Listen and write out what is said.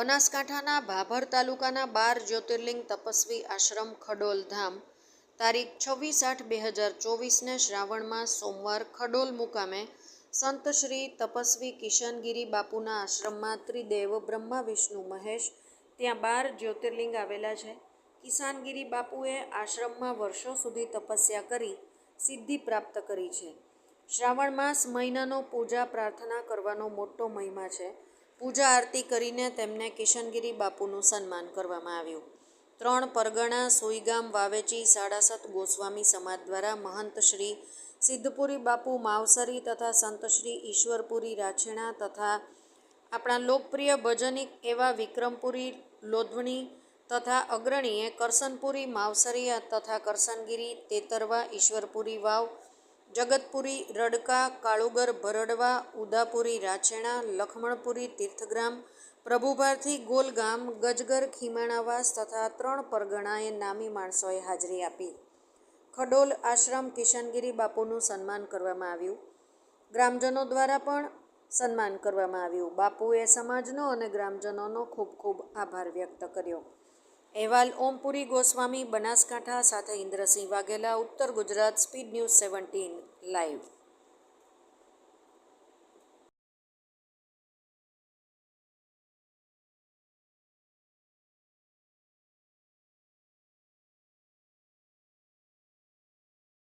બનાસકાંઠાના ભાભર તાલુકાના બાર જ્યોતિર્લિંગ તપસ્વી આશ્રમ ખડોલ ધામ તારીખ છવ્વીસ આઠ બે હજાર ચોવીસને શ્રાવણમાં સોમવાર ખડોલ મુકામે સંત શ્રી તપસ્વી કિશનગીરી બાપુના આશ્રમમાં ત્રિદેવ બ્રહ્મા વિષ્ણુ મહેશ ત્યાં બાર જ્યોતિર્લિંગ આવેલા છે. કિસાનગીરી બાપુએ આશ્રમમાં વર્ષો સુધી તપસ્યા કરી સિદ્ધિ પ્રાપ્ત કરી છે. શ્રાવણ માસ મહિનાનો પૂજા પ્રાર્થના કરવાનો મોટો મહિમા છે. પૂજા આરતી કરીને તેમને કિશનગીરી બાપુનું સન્માન કરવામાં આવ્યું. ત્રણ પરગણા, સુઈગામ, વાવેચી, સાડાસત ગોસ્વામી સમાજ દ્વારા મહંત શ્રી સિદ્ધપુરી બાપુ માવસરી તથા સંત શ્રી ઈશ્વરપુરી રાછેણા તથા આપણા લોકપ્રિય ભજનિક એવા વિક્રમપુરી, લોધવણી તથા અગ્રણીએ કરસનપુરી, માવસરી તથા કરસનગીરી, તેતરવા, ઈશ્વરપુરી વાવ જગતપુરી, રડકા, કાળુગર, ભરડવા, ઉદાપુરી રાછેણા લખમણપુરી, તીર્થગ્રામ, પ્રભુભારથી ગોલગામ, ગજગર, ખીમાણાવાસ તથા ત્રણ પરગણાએ નામી માણસોએ હાજરી આપી. ખડોલ આશ્રમ કિશનગીરી બાપુનું સન્માન કરવામાં આવ્યું. ગ્રામજનો દ્વારા પણ સન્માન કરવામાં આવ્યું. બાપુએ સમાજનો અને ગ્રામજનોનો ખૂબ ખૂબ આભાર વ્યક્ત કર્યો. અહેવાલ ઓમપુરી ગોસ્વામી બનાસકાંઠા સાથે ઇન્દ્રસિંહ વાઘેલા ઉત્તર Gujarat speed news seventeen live.